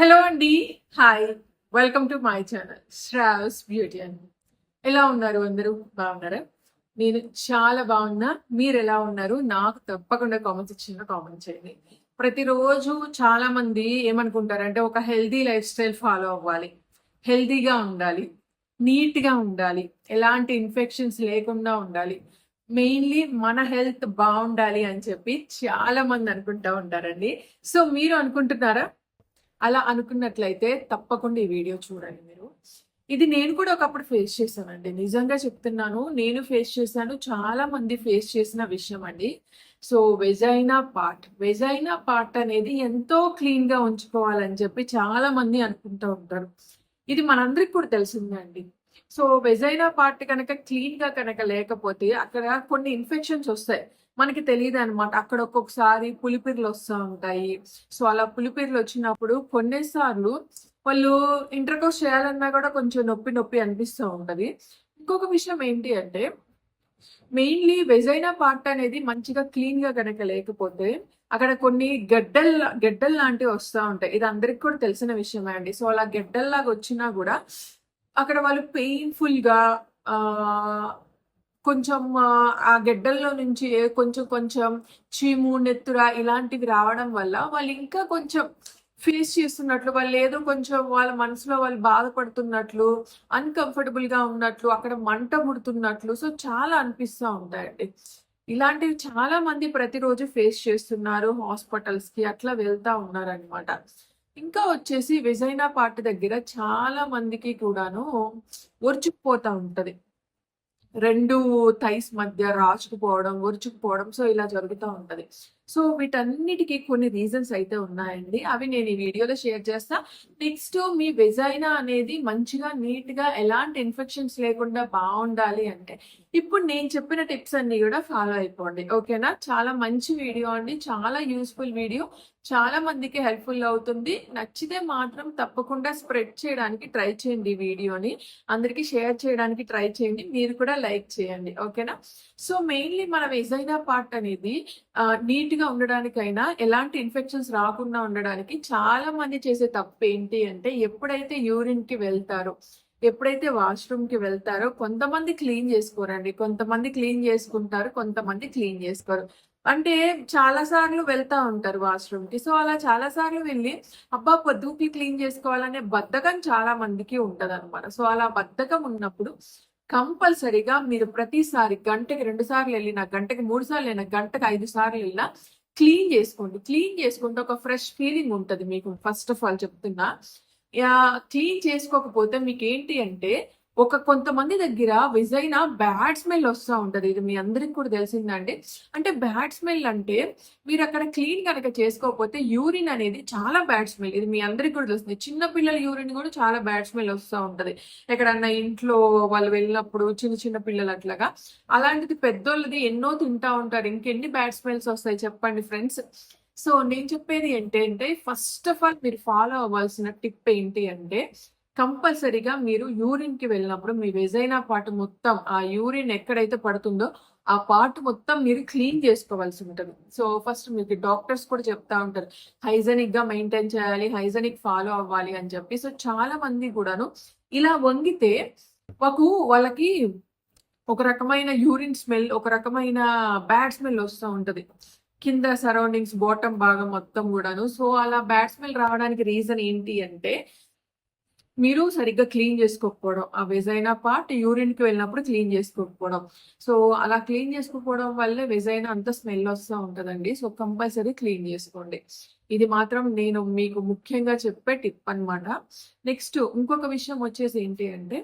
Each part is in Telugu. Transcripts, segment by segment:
హలో అండి hi welcome to my channel Sravs beauty అండి ఎలా ఉన్నారు అందరూ? బాగున్నారా? నేను చాలా బాగున్నా. మీరు ఎలా ఉన్నారు? నాకు తప్పకుండా కామెంట్స్ ఇచ్చిన కామెంట్ చేయండి. ప్రతిరోజు చాలా మంది ఏమనుకుంటారంటే ఒక హెల్దీ లైఫ్ స్టైల్ ఫాలో అవ్వాలి. హెల్దీగా ఉండాలి. నీట్గా ఉండాలి. ఎలాంటి ఇన్ఫెక్షన్స్ లేకుండా ఉండాలి. మెయిన్లీ మన హెల్త్ బాగుండాలి అని చెప్పి చాలా మంది అనుకుంటా ఉంటారండి. సో మీరు అనుకుంటున్నారా? అలా అనుకున్నట్లయితే తప్పకుండా ఈ వీడియో చూడండి మీరు. ఇది నేను కూడా ఒకప్పుడు ఫేస్ చేశానండి. నిజంగా చెప్తున్నాను నేను ఫేస్ చేశాను చాలా మంది ఫేస్ చేసిన విషయం అండి. So vagina part vagina part అనేది ఎంతో క్లీన్గా ఉంచుకోవాలని చెప్పి చాలా మంది అనుకుంటూ ఉంటారు. ఇది మనందరికి కూడా తెలిసిందే అండి. సో వెజైనా పార్ట్ కనుక క్లీన్గా కనుక లేకపోతే అక్కడ కొన్ని ఇన్ఫెక్షన్స్ వస్తాయి. మనకి తెలియదు అనమాట అక్కడ ఒక్కొక్కసారి పులిపిర్లు వస్తూ ఉంటాయి. సో అలా పులిపిర్లు వచ్చినప్పుడు కొన్నిసార్లు వాళ్ళు ఇంటర్కోస్ చేయాలన్నా కూడా కొంచెం నొప్పి నొప్పి అనిపిస్తూ ఉంటది. ఇంకొక విషయం ఏంటి అంటే మెయిన్లీ వెజైనా పార్ట్ అనేది మంచిగా క్లీన్గా కనుక లేకపోతే అక్కడ కొన్ని గడ్డల్ గడ్డల్ లాంటివి వస్తూ ఉంటాయి. ఇది అందరికి కూడా తెలిసిన విషయమే అండి. సో అలా గడ్డల్లాగా వచ్చినా కూడా అక్కడ వాళ్ళు పెయిన్ఫుల్గా కొంచెం ఆ, గెడ్డల్లో నుంచి కొంచెం కొంచెం చీము నెత్తుర ఇలాంటివి రావడం వల్ల వాళ్ళు ఇంకా కొంచెం ఫేస్ చేస్తున్నట్లు వాళ్ళు ఏదో కొంచెం వాళ్ళ మనసులో వాళ్ళు బాధపడుతున్నట్లు అన్కంఫర్టబుల్గా ఉన్నట్లు అక్కడ మంట ముడుతున్నట్లు సో చాలా అనిపిస్తూ ఉంటాయండి. ఇలాంటివి చాలా మంది ప్రతిరోజు ఫేస్ చేస్తున్నారు హాస్పిటల్స్కి అట్లా వెళ్తా ఉన్నారనమాట ఇంకా వచ్చేసి విజైనా పార్ట్ దగ్గర చాలా మందికి కూడాను ఒరుచుకుపోతా ఉంటది. రెండు థైస్ మధ్య రాచుకుపోవడం ఒరుచుకుపోవడం సో ఇలా జరుగుతూ ఉంటది. సో వీటన్నిటికీ కొన్ని రీజన్స్ అయితే ఉన్నాయండి. అవి నేను ఈ వీడియోలో షేర్ చేస్తా. నెక్స్ట్ మీ వెజైనా అనేది మంచిగా నీట్గా ఎలాంటి ఇన్ఫెక్షన్స్ లేకుండా బాగుండాలి అంటే ఇప్పుడు నేను చెప్పిన టిప్స్ అన్ని కూడా ఫాలో అయిపోండి. ఓకేనా? చాలా మంచి వీడియో అండి. చాలా యూస్ఫుల్ వీడియో. చాలా మందికి హెల్ప్ఫుల్ అవుతుంది. నచ్చితే మాత్రం తప్పకుండా స్ప్రెడ్ చేయడానికి ట్రై చేయండి వీడియోని. అందరికీ షేర్ చేయడానికి ట్రై చేయండి. మీరు కూడా లైక్ చేయండి. ఓకేనా? సో మెయిన్లీ మన వెజైనా పార్ట్ అనేది నీట్గా ఉండడానికైనా ఎలాంటి ఇన్ఫెక్షన్స్ రాకుండా ఉండడానికి చాలా మంది చేసే తప్పు ఏంటి అంటే ఎప్పుడైతే యూరిన్కి వెళ్తారో ఎప్పుడైతే వాష్రూమ్కి వెళ్తారో కొంతమంది క్లీన్ చేసుకోరండి. కొంతమంది క్లీన్ చేసుకుంటారు కొంతమంది క్లీన్ చేసుకోరు. అంటే చాలా సార్లు వెళ్తా ఉంటారు వాష్రూమ్కి సో అలా చాలా సార్లు వెళ్ళి అబ్బా పొద్దుకి క్లీన్ చేసుకోవాలనే బద్ధకం చాలా మందికి ఉంటది అనమాట సో అలా బద్ధకం ఉన్నప్పుడు కంపల్సరీగా మీరు ప్రతిసారి గంటకి రెండు సార్లు వెళ్ళినా గంటకి మూడు సార్లు వెళ్ళినా గంటకి ఐదు సార్లు వెళ్ళినా క్లీన్ చేసుకోండి. క్లీన్ చేసుకుంటే ఒక ఫ్రెష్ ఫీలింగ్ ఉంటుంది మీకు. ఫస్ట్ ఆఫ్ ఆల్ చెప్తున్నా. క్లీన్ చేసుకోకపోతే మీకు ఏంటి అంటే ఒక కొంతమంది దగ్గర విజైన బ్యాడ్ స్మెల్ వస్తూ ఉంటుంది. ఇది మీ అందరికి కూడా తెలిసిందండి. అంటే బ్యాడ్ స్మెల్ అంటే మీరు అక్కడ క్లీన్ కనుక చేసుకోకపోతే యూరిన్ అనేది చాలా బ్యాడ్ స్మెల్. ఇది మీ అందరికి కూడా తెలుస్తుంది చిన్న పిల్లల యూరిన్ కూడా చాలా బ్యాడ్ స్మెల్ వస్తూ ఉంటుంది. ఎక్కడన్నా ఇంట్లో వాళ్ళు వెళ్ళినప్పుడు చిన్న చిన్న పిల్లలు అట్లాగా. అలాంటిది పెద్దోళ్ళది ఎన్నో తింటా ఉంటారు. ఇంకెన్ని బ్యాడ్ స్మెల్స్ వస్తాయి చెప్పండి ఫ్రెండ్స్. సో నేను చెప్పేది ఏంటంటే ఫస్ట్ ఆఫ్ ఆల్ మీరు ఫాలో అవ్వాల్సిన టిప్ ఏంటి అంటే కంపల్సరీగా మీరు యూరిన్కి వెళ్ళినప్పుడు మీ వెజైనా పార్ట్ మొత్తం ఆ యూరిన్ ఎక్కడైతే పడుతుందో ఆ పార్ట్ మొత్తం మీరు క్లీన్ చేసుకోవాల్సి ఉంటుంది. సో ఫస్ట్ మీకు డాక్టర్స్ కూడా చెప్తా ఉంటారు హైజెనిక్గా మెయింటైన్ చేయాలి హైజెనిక్ ఫాలో అవ్వాలి అని చెప్పి. సో చాలా మంది కూడాను ఇలా వంగితే మాకు వాళ్ళకి ఒక రకమైన యూరిన్ స్మెల్ ఒక రకమైన బ్యాడ్ స్మెల్ వస్తూ ఉంటది. కింద సరౌండింగ్స్ బాటమ్ భాగం మొత్తం కూడాను. సో అలా బ్యాడ్ స్మెల్ రావడానికి రీజన్ ఏంటి అంటే మీరు సరిగ్గా క్లీన్ చేసుకోకపోవడం ఆ వెజైనా పార్ట్ యూరిన్కి వెళ్ళినప్పుడు క్లీన్ చేసుకోకపోవడం. సో అలా క్లీన్ చేసుకోకపోవడం వల్ల వెజైనా అంత స్మెల్ వస్తూ ఉంటుందండి. సో కంపల్సరీ క్లీన్ చేసుకోండి. ఇది మాత్రం నేను మీకు ముఖ్యంగా చెప్పే టిప్ అన్నమాట. నెక్స్ట్ ఇంకొక విషయం వచ్చేసి ఏంటి అంటే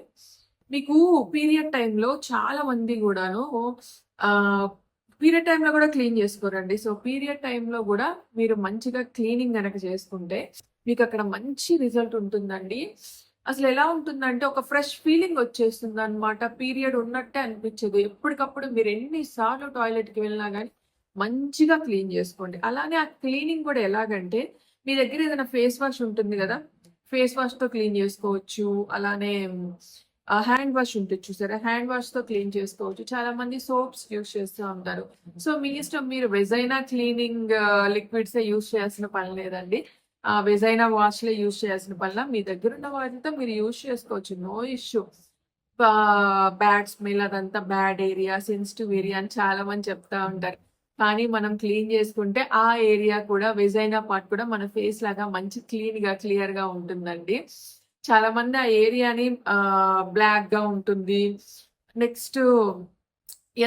మీకు పీరియడ్ టైంలో చాలా మంది కూడాను పీరియడ్ టైంలో కూడా క్లీన్ చేసుకోరండి. సో పీరియడ్ టైంలో కూడా మీరు మంచిగా క్లీనింగ్ కనుక చేసుకుంటే మీకు అక్కడ మంచి రిజల్ట్ ఉంటుందండి. అసలు ఎలా ఉంటుందంటే ఒక ఫ్రెష్ ఫీలింగ్ వచ్చేస్తుంది అనమాట పీరియడ్ ఉన్నట్టే అనిపించదు. ఎప్పటికప్పుడు మీరు ఎన్నిసార్లు టాయిలెట్కి వెళ్ళినా కానీ మంచిగా క్లీన్ చేసుకోండి. అలానే ఆ క్లీనింగ్ కూడా ఎలాగంటే మీ దగ్గర ఏదైనా ఫేస్ వాష్ ఉంటుంది కదా ఫేస్ వాష్తో క్లీన్ చేసుకోవచ్చు. అలానే హ్యాండ్ వాష్ ఉంటుంది చూసారా? హ్యాండ్ వాష్తో క్లీన్ చేసుకోవచ్చు. చాలా మంది సోప్స్ యూస్ చేస్తూ ఉంటారు. సో మీ ఇష్టం మీరు వెజైనా క్లీనింగ్ లిక్విడ్స్ యూస్ చేయాల్సిన పని లేదండి. వెజైనా వాష్లో యూజ్ చేయాల్సిన వల్ల మీ దగ్గర ఉన్న వాటితో మీరు యూజ్ చేసుకోవచ్చు. No issue. బ్యాడ్ స్మెల్ అదంతా బ్యాడ్ ఏరియా సెన్సిటివ్ ఏరియా అని చాలా మంది చెప్తా ఉంటారు. కానీ మనం క్లీన్ చేసుకుంటే ఆ ఏరియా కూడా వెజైనా పార్ట్ కూడా మన ఫేస్ లాగా మంచి క్లీన్గా క్లియర్గా ఉంటుందండి. చాలా మంది ఆ ఏరియాని బ్లాక్గా ఉంటుంది. నెక్స్ట్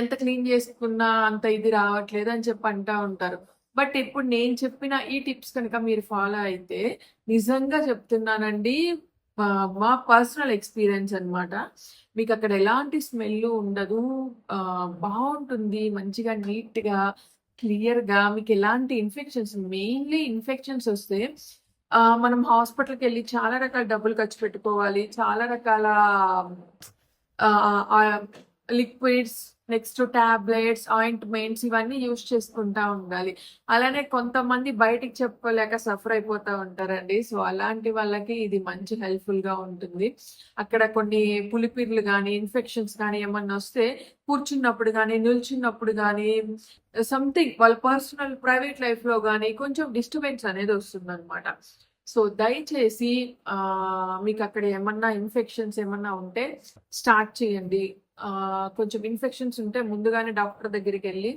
ఎంత క్లీన్ చేసుకున్నా అంత ఇది రావట్లేదు అని చెప్పి అంటా ఉంటారు. బట్ ఇప్పుడు నేను చెప్పిన ఈ టిప్స్ కనుక మీరు ఫాలో అయితే నిజంగా చెప్తున్నానండి మా పర్సనల్ ఎక్స్పీరియన్స్ అనమాట మీకు అక్కడ ఎలాంటి స్మెల్ ఉండదు బాగుంటుంది మంచిగా నీట్గా క్లియర్గా మీకు ఎలాంటి ఇన్ఫెక్షన్స్ మెయిన్లీ ఇన్ఫెక్షన్స్ వస్తే మనం హాస్పిటల్కి వెళ్ళి చాలా రకాల డబ్బులు ఖర్చు పెట్టుకోవాలి చాలా రకాల లిక్విడ్స్ నెక్స్ట్ టాబ్లెట్స్ ఆయింట్మెంట్స్ ఇవన్నీ యూస్ చేసుకుంటా ఉండాలి. అలానే కొంతమంది బయటికి చెప్పుకోలేక సఫర్ అయిపోతూ ఉంటారండి. సో అలాంటి వాళ్ళకి ఇది మంచి హెల్ప్ఫుల్గా ఉంటుంది. అక్కడ కొన్ని పులిపిర్లు కానీ ఇన్ఫెక్షన్స్ కానీ ఏమన్నా వస్తే కూర్చున్నప్పుడు కానీ నిల్చున్నప్పుడు కానీ సంథింగ్ వాళ్ళ పర్సనల్ ప్రైవేట్ లైఫ్లో కానీ కొంచెం డిస్టర్బెన్స్ అనేది వస్తుంది అనమాట సో దయచేసి మీకు అక్కడ ఏమన్నా ఇన్ఫెక్షన్స్ ఏమన్నా ఉంటే స్టార్ట్ చేయండి. కొంచెం ఇన్ఫెక్షన్స్ ఉంటే ముందుగానే డాక్టర్ దగ్గరికి వెళ్ళి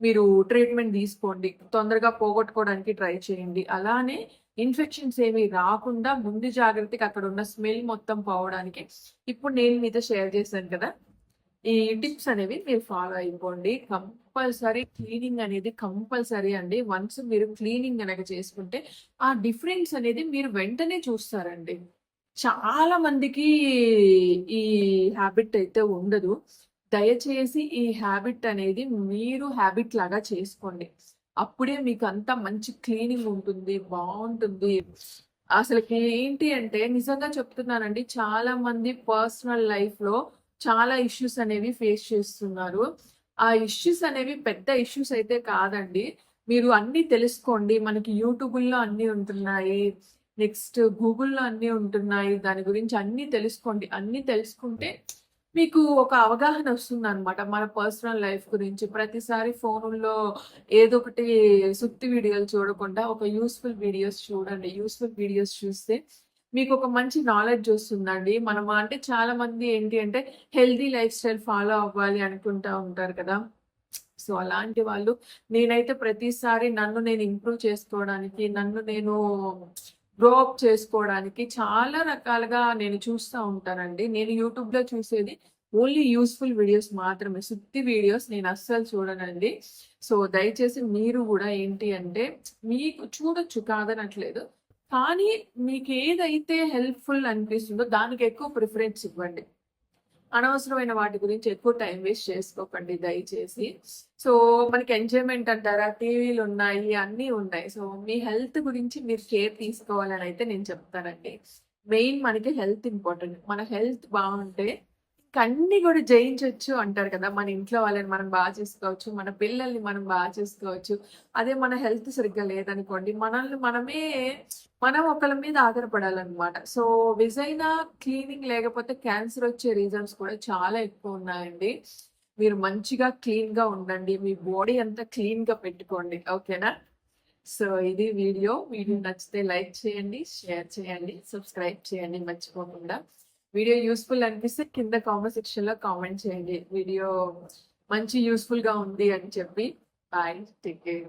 మీరు ట్రీట్మెంట్ తీసుకోండి. తొందరగా పోగొట్టుకోవడానికి ట్రై చేయండి. అలానే ఇన్ఫెక్షన్స్ ఏమి రాకుండా ముందు జాగ్రత్తగా అక్కడ ఉన్న స్మెల్ మొత్తం పోవడానికి. ఇప్పుడు నేను మీతో షేర్ చేశాను కదా ఈ టిప్స్ అనేవి మీరు ఫాలో అయిపోండి. కంపల్సరీ క్లీనింగ్ అనేది కంపల్సరీ అండి. వన్స్ మీరు క్లీనింగ్ కనుక చేసుకుంటే ఆ డిఫరెన్స్ అనేది మీరు వెంటనే చూస్తారండి. చాలా మందికి ఈ హ్యాబిట్ అయితే ఉండదు. దయచేసి ఈ హ్యాబిట్ అనేది మీరు హ్యాబిట్ లాగా చేసుకోండి. అప్పుడే మీకు అంత మంచి క్లీనింగ్ ఉంటుంది బాగుంటుంది. అసలుకి ఏంటి అంటే నిజంగా చెప్తున్నానండి చాలా మంది పర్సనల్ లైఫ్లో చాలా ఇష్యూస్ అనేవి ఫేస్ చేస్తున్నారు. ఆ ఇష్యూస్ అనేవి పెద్ద ఇష్యూస్ అయితే కాదండి. మీరు అన్ని తెలుసుకోండి. మనకి యూట్యూబ్లో అన్ని ఉంటున్నాయి. నెక్స్ట్ గూగుల్లో అన్నీ ఉంటున్నాయి. దాని గురించి అన్నీ తెలుసుకోండి. అన్ని తెలుసుకుంటే మీకు ఒక అవగాహన వస్తుంది అనమాట మన పర్సనల్ లైఫ్ గురించి. ప్రతిసారి ఫోనుల్లో ఏదో ఒకటి సుత్తి వీడియోలు చూడకుండా ఒక యూస్ఫుల్ వీడియోస్ చూడండి. యూస్ఫుల్ వీడియోస్ చూస్తే మీకు ఒక మంచి నాలెడ్జ్ వస్తుందండి. మనం అంటే చాలా మంది ఏంటి అంటే హెల్దీ లైఫ్ స్టైల్ ఫాలో అవ్వాలి అనుకుంటా ఉంటారు కదా. సో అలాంటి వాళ్ళు నేనైతే ప్రతిసారి నన్ను నేను ఇంప్రూవ్ చేసుకోవడానికి నన్ను నేను గ్రో అప్ చేసుకోవడానికి చాలా రకాలుగా నేను చూస్తూ ఉంటానండి. నేను యూట్యూబ్లో చూసేది ఓన్లీ యూస్ఫుల్ వీడియోస్ మాత్రమే. సుత్తి వీడియోస్ నేను అస్సలు చూడనండి. సో దయచేసి మీరు కూడా ఏంటి అంటే మీకు చూడొచ్చు కాదనట్లేదు. కానీ మీకు ఏదైతే హెల్ప్ఫుల్ అనిపిస్తుందో దానికి ఎక్కువ ప్రిఫరెన్స్ ఇవ్వండి. అనవసరమైన వాటి గురించి ఎక్కువ టైం వేస్ట్ చేసుకోకండి దయచేసి. సో మనకి ఎంజాయ్మెంట్ అంటారా? టీవీలు ఉన్నాయి అన్నీ ఉన్నాయి. సో మీ హెల్త్ గురించి మీరు కేర్ తీసుకోవాలని అయితే నేను చెప్తానండి. మెయిన్ మనకి హెల్త్ ఇంపార్టెంట్. మన హెల్త్ బాగుంటే కన్ని కూడా జయించవచ్చు అంటారు కదా. మన ఇంట్లో వాళ్ళని మనం బాగా చేసుకోవచ్చు మన పిల్లల్ని మనం బాగా చేసుకోవచ్చు. అదే మన హెల్త్ సరిగ్గా లేదనుకోండి మనల్ని మనమే మనం ఒకళ్ళ మీద ఆధారపడాలన్నమాట. సో విజైనా క్లీనింగ్ లేకపోతే క్యాన్సర్ వచ్చే రీజన్స్ కూడా చాలా ఎక్కువ ఉన్నాయండి. మీరు మంచిగా క్లీన్గా ఉండండి మీ బాడీ అంతా క్లీన్గా పెట్టుకోండి. ఓకేనా? సో ఇది వీడియో. వీడియో నచ్చితే లైక్ చేయండి షేర్ చేయండి సబ్స్క్రైబ్ చేయండి మర్చిపోకుండా. వీడియో యూస్ఫుల్ అనిపిస్తే కింద కామెంట్ సెక్షన్లో కామెంట్ చేయండి. వీడియో మంచి యూస్ఫుల్గా ఉంది అని చెప్పి. Bye take care